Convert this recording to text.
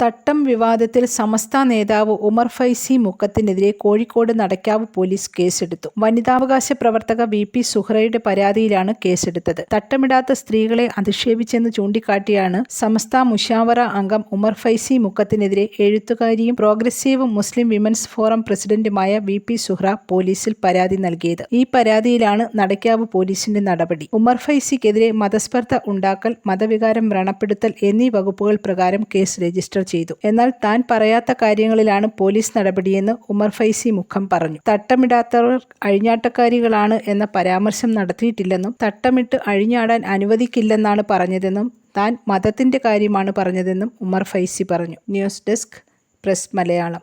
തട്ടം വിവാദത്തിൽ സമസ്ത നേതാവ് ഉമർ ഫൈസി മുക്കത്തിനെതിരെ കോഴിക്കോട് നടക്കാവ് പോലീസ് കേസെടുത്തു. വനിതാവകാശ പ്രവർത്തക വി പി സുഹ്റയുടെ പരാതിയിലാണ് കേസെടുത്തത്. തട്ടമിടാത്ത സ്ത്രീകളെ അധിക്ഷേപിച്ചെന്ന് ചൂണ്ടിക്കാട്ടിയാണ് സമസ്ത മുഷാവറ അംഗം ഉമർ ഫൈസി മുക്കത്തിനെതിരെ എഴുത്തുകാരിയും പ്രോഗ്രസീവ് മുസ്ലിം വിമൻസ് ഫോറം പ്രസിഡന്റുമായ വി പി സുഹ്ര പോലീസിൽ പരാതി നൽകിയത്. ഈ പരാതിയിലാണ് നടക്കാവ് പോലീസിന്റെ നടപടി. ഉമർ ഫൈസിക്കെതിരെ മതസ്പർദ്ധ ഉണ്ടാക്കൽ മതവികാരം വ്രണപ്പെടുത്തൽ എന്നീ വകുപ്പുകൾ പ്രകാരം കേസ് രജിസ്റ്റർ ചെയ്തു. എന്നാൽ താൻ പറയാത്ത കാര്യങ്ങളിലാണ് പോലീസ് നടപടിയെന്ന് ഉമർ ഫൈസി മുഖം പറഞ്ഞു. തട്ടമിടാത്തവർ അഴിഞ്ഞാട്ടക്കാരികളാണ് എന്ന പരാമർശം നടത്തിയിട്ടില്ലെന്നും തട്ടമിട്ട് അഴിഞ്ഞാടാൻ അനുവദിക്കില്ലെന്നാണ് പറഞ്ഞതെന്നും താൻ മതത്തിന്റെ കാര്യമാണ് പറഞ്ഞതെന്നും ഉമർ ഫൈസി പറഞ്ഞു. News desk press Malayalam.